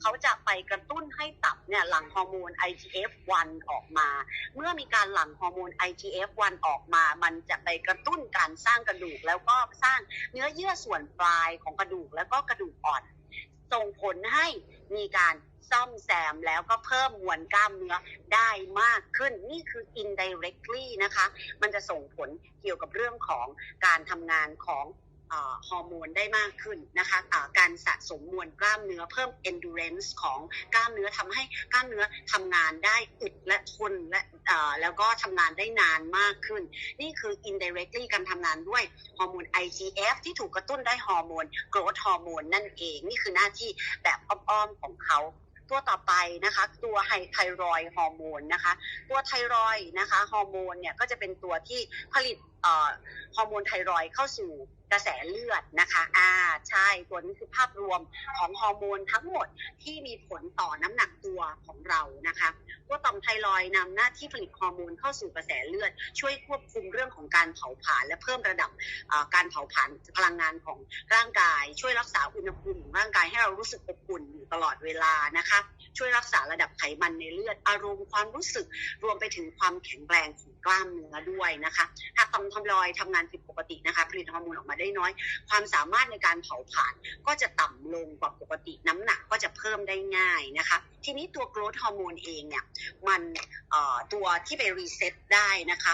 เขาจะไปกระตุ้นให้ตับเนี่ยหลั่งฮอร์โมน IGF-1 ออกมา เมื่อมีการหลั่งฮอร์โมน IGF-1 ออกมา มันจะไปกระตุ้นการสร้างกระดูก แล้วก็สร้างเนื้อเยื่อส่วนปลายของกระดูกแล้วก็กระดูกอ่อนส่งผลให้มีการซ่อมแซมแล้วก็เพิ่มมวลกล้ามเนื้อได้มากขึ้น นี่คือ indirectly นะคะ มันจะส่งผลเกี่ยวกับเรื่องของการทำงานของ ฮอร์โมนได้มากขึ้นนะคะะการสะสมมวลกล้ามเนื้อเพิ่ม endurance ของกล้ามเนื้อทำให้กล้ามเนื้อทำงานได้อึดและทนและแล้วก็ทำงานได้นานมากขึ้น นี่คือ indirectly การทำงานด้วยฮอร์โมน IGF ที่ถูกกระตุ้นได้ฮอร์โมน growth ฮอร์โมนนั่นเอง นี่คือหน้าที่แบบอ้อมๆของเขา ตัวต่อไปนะคะตัวไฮไทรอยฮอร์โมนนะคะตัวไทรอยนะคะฮอร์โมนเนี่ยก็จะเป็นตัวที่ผลิตฮอร์โมนไทรอยเข้าสู่กระแสเลือดนะคะอ่าใช่ตัวนี้คือภาพรวมของฮอร์โมนทั้งหมดที่มีผลต่อน้ำหนักตัวของเรานะคะตัวต่อมไทรอยด์นำหน้าที่ผลิตฮอร์โมนเข้าสู่กระแสเลือด ช่วยควบคุมเรื่องของการเผาผลาญและเพิ่มระดับการเผาผลาญพลังงานของร่างกาย ช่วยรักษาอุณหภูมิของร่างกายให้เรารู้สึกอบอุ่นอยู่ ตลอดเวลานะคะ ช่วยรักษาระดับไขมันในเลือด อารมณ์ความรู้สึกรวมไปถึงความแข็งแรงของกล้ามเนื้อด้วยนะคะ หากต่อมทำลอยทำงานผิดปกตินะคะ ผลิตฮอร์โมนออกมาได้น้อย ความสามารถในการเผาผลาญก็จะต่ำลงกว่าปกติน้ำหนักก็จะเพิ่มได้ง่ายนะคะ ทีนี้ตัวโกรทฮอร์โมนเองเนี่ยมันตัวที่ไปรีเซ็ตได้นะคะ